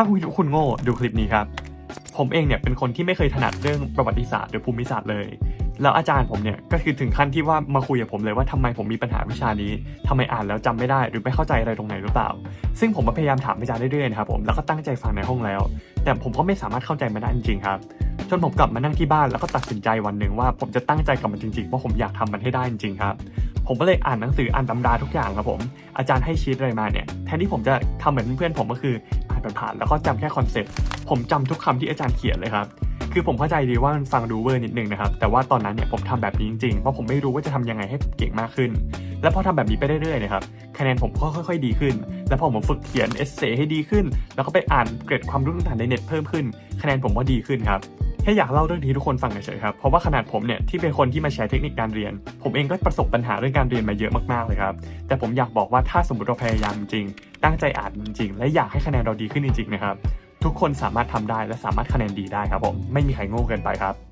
ถ้าคุณคิดว่าคุณโง่ดูคลิปนี้ครับ ผมเองเนี่ยเป็นคนที่ไม่เคยถนัดเรื่องประวัติศาสตร์หรือภูมิศาสตร์เลย แล้วอาจารย์ผมเนี่ยก็คือถึงขั้นที่ว่ามาคุยกับผมเลยว่าทำไมผมมีปัญหาวิชานี้ทำไมอ่านแล้วจำไม่ได้หรือไม่เข้าใจอะไรตรงไหนหรือเปล่า ซึ่งผมพยายามถามอาจารย์เรื่อยๆนะครับผมแล้วก็ตั้งใจฟังในห้องแล้ว แต่ผมก็ไม่สามารถเข้าใจมันได้จริงๆครับจนผมกลับมานั่งที่บ้านแล้วก็ตัดสินใจวันหนึ่งว่าผมจะตั้งใจกับมันจริงๆเพราะผมอยากทำมันให้ได้จริงๆครับผมก็เลยอ่านหนังสืออ่านตำราทุกอย่างครับผมอาจารย์ให้ชีตอะไรมาเนี่ยแทนที่ผมจะทำเหมือนเพื่อนผมก็คือานผ่านๆแล้วก็จำแค่คอนเซ็ปต์ผมจำทุกคำที่อาจารย์เขียนเลยครับคือผมเข้าใจดีว่ามันฟังดูเวอร์นิดนึงนะครับ แต่ว่าตอนนั้นเนี่ยผมทำแบบนี้จริงๆ เพราะผมไม่รู้ว่าจะทำยังไงให้เก่งมากขึ้น และพอทำแบบนี้ไปเรื่อยๆนะครับคะแนนผมก็ค่อยๆดีขึ้น และพอผมฝึกเขียนเอเซให้ดีขึ้น แล้วก็ไปอ่านเกรดความรู้ต่างๆในเน็ตเพิ่มขึ้น คะแนนผมก็ดีขึ้นครับ ค่อยากเล่าเรื่องนี้ทุกคนฟังเฉยๆครับ เพราะว่าขนาดผมเนี่ยที่เป็นคนที่มาแชร์เทคนิคการเรียน ผมเองก็ประสบปัญหาเรื่องการเรียนมาเยอะมากๆเลยครับ แต่ผมอยากบอกว่าถ้าสมมติเราพยายามจริง ตั้งใจอ่านจริง และอยากให้คะแนนเราดีขึ้นจริงๆนะครับ ทุกคนสามารถทำได้และสามารถคะแนนดีได้ครับผม ไม่มีใครโง่เกินไปครับ